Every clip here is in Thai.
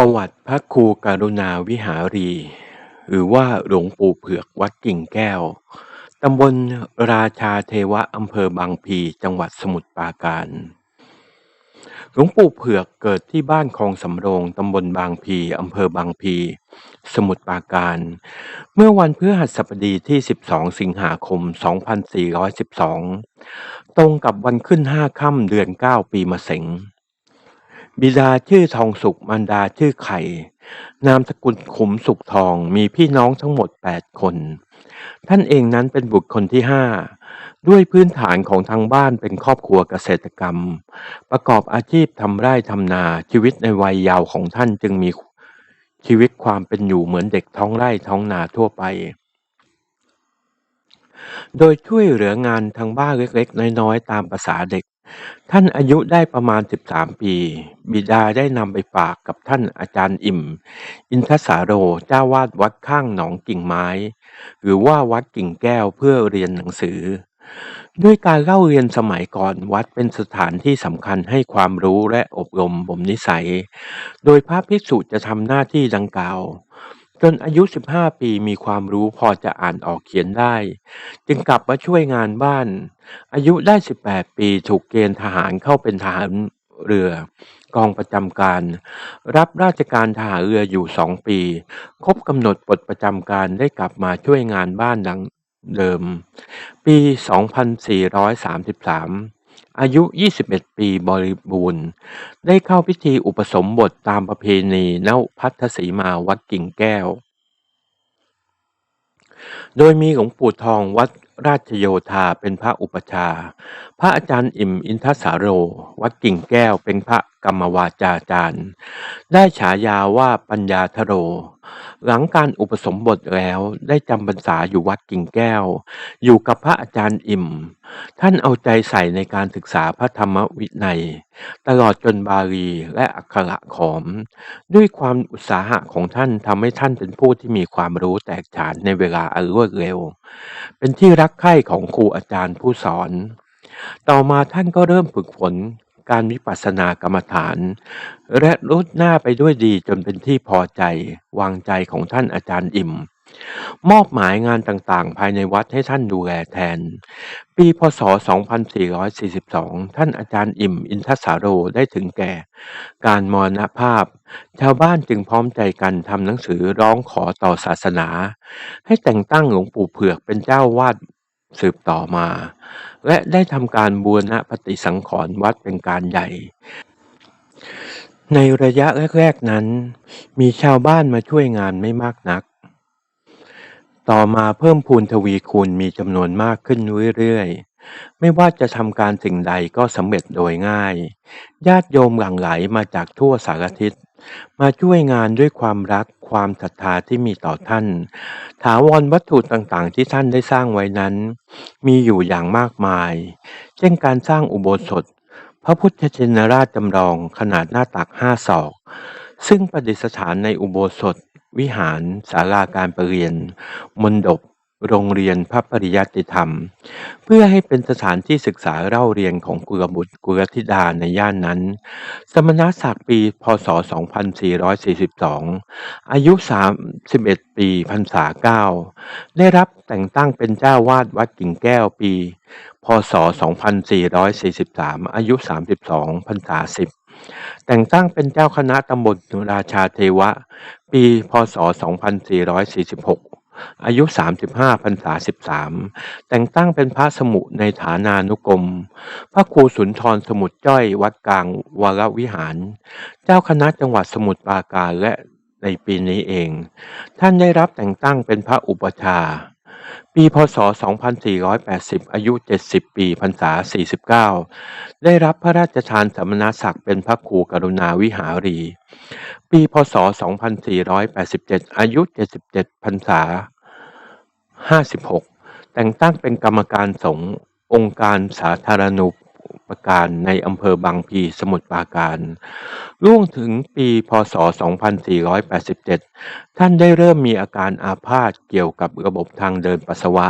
ประวัติพระครูกรุณาวิหารี หรือว่าหลวงปู่เผือกวัดกิ่งแก้ว ตำบลราชาเทวะอำเภอบางพีจังหวัดสมุทรปราการ หลวงปู่เผือกเกิดที่บ้านคลองสำโรงตำบลบางพีอำเภอบางพี สมุทรปราการ เมื่อวันพฤหัสบดีที่ 12 สิงหาคม 2412 ตรงกับวันขึ้น 5 ค่ำเดือน 9 ปีมะเสง บิดาชื่อทองสุขมารดาชื่อไข่ นามสกุลขุมสุขทองมีพี่น้องทั้งหมด 8 คน ท่านเองนั้นเป็นบุตรคนที่5ด้วยพื้นฐานของทางบ้านเป็นครอบครัวเกษตรกรรม ประกอบอาชีพทำไร่ทำนาชีวิตในวัยยาวของท่านจึงมีชีวิตความเป็นอยู่เหมือนเด็กท้องไร่ท้องนาทั่วไป โดยช่วยเหลืองานทางบ้านเล็กๆ น้อยๆ ตามภาษาเด็ก ท่านอายุได้ประมาณ 13 ปี บิดาได้นำไปฝากกับท่านอาจารย์อิ่ม อินทสาโรเจ้าวาดวัดข้างหนองกิ่งไม้ หรือว่าวัดกิ่งแก้วเพื่อเรียนหนังสือ ด้วยการเล่าเรียนสมัยก่อนวัดเป็นสถานที่สำคัญให้ความรู้และอบรมบ่มนิสัย โดยพระภิกษุจะทำหน้าที่ดังกล่าว จนอายุ 15 ปีมีความรู้พอจะอ่านออกเขียนได้ จึงกลับมาช่วยงานบ้าน อายุได้ 18 ปีถูกเกณฑ์ทหารเข้าเป็นทหารเรือกองประจำการ รับราชการทหารเรืออยู่2ปี ครบกำหนดปลดประจำการได้กลับมาช่วยงานบ้านดังเดิม ปี 2433 อายุ 21 ปีบริบูรณ์ ได้เข้าพิธีอุปสมบทตามประเพณีณพัทธสีมาวัดกิ่งแก้ว โดยมีหลวงปู่ทองวัดราชโยธาเป็นพระอุปชา พระอาจารย์อิ่มอินทสาโร วัดกิ่งแก้วเป็นพระกรรมวาจาจารย์ ได้ฉายาว่าปัญญาทโร หลังการอุปสมบทแล้วได้จำพรรษาอยู่วัดกิ่งแก้ว อยู่กับพระอาจารย์อิ่ม ท่านเอาใจใส่ในการศึกษาพระธรรมวินัย ตลอดจนบาลีและอักขระขอม ด้วยความอุตสาหะของท่านทำให้ท่านเป็นผู้ที่มีความรู้แตกฉานในเวลาอันรวดเร็ว เป็นที่รักใคร่ของครูอาจารย์ผู้สอนต่อมาท่านก็เริ่มฝึกฝน การวิปัสสนากรรมฐาน และรุดหน้าไปด้วยดีจนเป็นที่พอใจ วางใจของท่านอาจารย์อิ่ม มอบหมายงานต่างๆ ภายในวัดให้ท่านดูแลแทน ปีพศ 2442 ท่านอาจารย์อิ่ม อินทสาโรได้ถึงแก่ การมรณภาพ ชาวบ้านจึงพร้อมใจกันทำหนังสือร้องขอต่อศาสนา ให้แต่งตั้งหลวงปู่เผือกเป็นเจ้าวาด สืบต่อมา และได้ทำการบูรณปฏิสังขรณ์วัดเป็นการใหญ่ ในระยะแรกๆนั้น มีชาวบ้านมาช่วยงานไม่มากนัก ต่อมาเพิ่มพูนทวีคูณมีจำนวนมากขึ้นเรื่อยๆ ไม่ว่าจะทำการสิ่งใดก็สำเร็จโดยง่าย ญาติโยมหลั่งไหลมาจากทั่วสารทิศ มาช่วยงานด้วยความรักความศรัทธาที่มีต่อท่าน ถาวรวัตถุต่างๆที่ท่านได้สร้างไว้นั้น มีอยู่อย่างมากมาย เช่นการสร้างอุโบสถ พระพุทธชินราชจำลองขนาดหน้าตักห้าศอก ซึ่งประดิษฐานในอุโบสถ วิหารศาลาการประเรียนมณฑป โรงเรียนพระปริยัติธรรม เพื่อให้เป็นสถานที่ศึกษาเล่าเรียนของกุลบุตรกุลธิดาในย่านนั้น สมณศักดิ์ปีพศ 2442 อายุ 31 ปีพรรษาเก้าได้รับแต่งตั้งเป็นเจ้าวาดวัดกิ่งแก้วปี พศ 2443 อายุ 32 พรรษาสิบแต่งตั้งเป็นเจ้าคณะตำบลราชาเทวะ ปี พศ 2446 อายุ 35พรรษา 13 แต่งตั้งเป็นพระสมุในฐานานุกรม พระครูสุนทรสมุทรจ้อยวัดกลางวรวิหาร เจ้าคณะจังหวัดสมุทรปราการและในปีนี้เอง ท่านได้รับแต่งตั้งเป็นพระอุปชา ปีพศ 2480 อายุ 70 ปี พรรษา 49 ได้รับพระราชทานสมณศักดิ์เป็นพระครูกรุณาวิหารี ปีพศ 2487 อายุ 77 พรรษา 56 แต่งตั้งเป็นกรรมการสงฆ์องค์การสาธารณูป การในอำเภอบางพีสมุทรปราการล่วงถึงปีพศ 2487 ท่านได้เริ่มมีอาการอาพาธเกี่ยวกับระบบทางเดินปัสสาวะ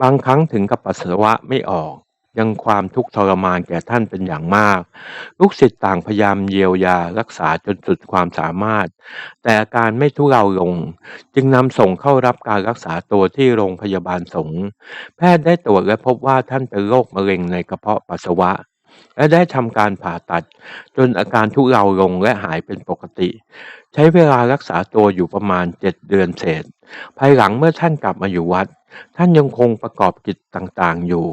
บางครั้งถึงกับปัสสาวะไม่ออก ยังความทุกข์ทรมานแก่ท่านเป็นอย่างมาก ลูกศิษย์ต่างพยายามเยียวยารักษาจนสุดความสามารถ แต่อาการไม่ทุเลาลง จึงนำส่งเข้ารับการรักษาตัวที่โรงพยาบาลสงฆ์แพทย์ได้ตรวจและพบว่าท่านเป็นโรคมะเร็งในกระเพาะปัสสาวะ และได้ทำการผ่าตัด จนอาการทุเลาลงและหายเป็นปกติ ใช้เวลารักษาตัวอยู่ประมาณเจ็ดเดือนเศษ ภายหลังเมื่อท่านกลับมาอยู่วัด ท่านยังคงประกอบกิจต่างๆอยู่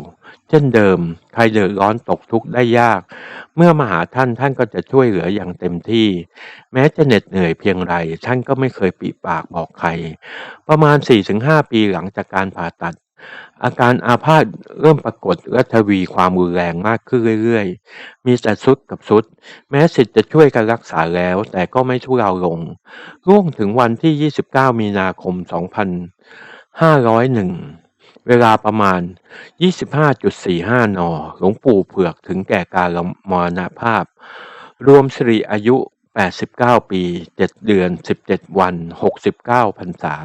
เช่นเดิม ใครเดือดร้อนตกทุกข์ได้ยาก เมื่อมาหาท่านท่านก็จะช่วยเหลืออย่างเต็มที่ แม้จะเหน็ดเหนื่อยเพียงไรท่านก็ไม่เคยปิปากบอกใคร ประมาณ4-5ปีหลังจากการผ่าตัด อาการอาพาธเริ่มปรากฏและทวีความรุนแรงมากขึ้นเรื่อยๆ มีแต่สุดกับสุด แม้สิทธิ์จะช่วยกันรักษาแล้วแต่ก็ไม่ทุเลาลง ร่วงถึงวันที่ 29 มีนาคม 2501 เวลาประมาณ 25.45 น หลวงปู่เผือกถึงแก่การมรณภาพ รวมสิริอายุ 89 ปี 7 เดือน 17 วัน 69 พรรษา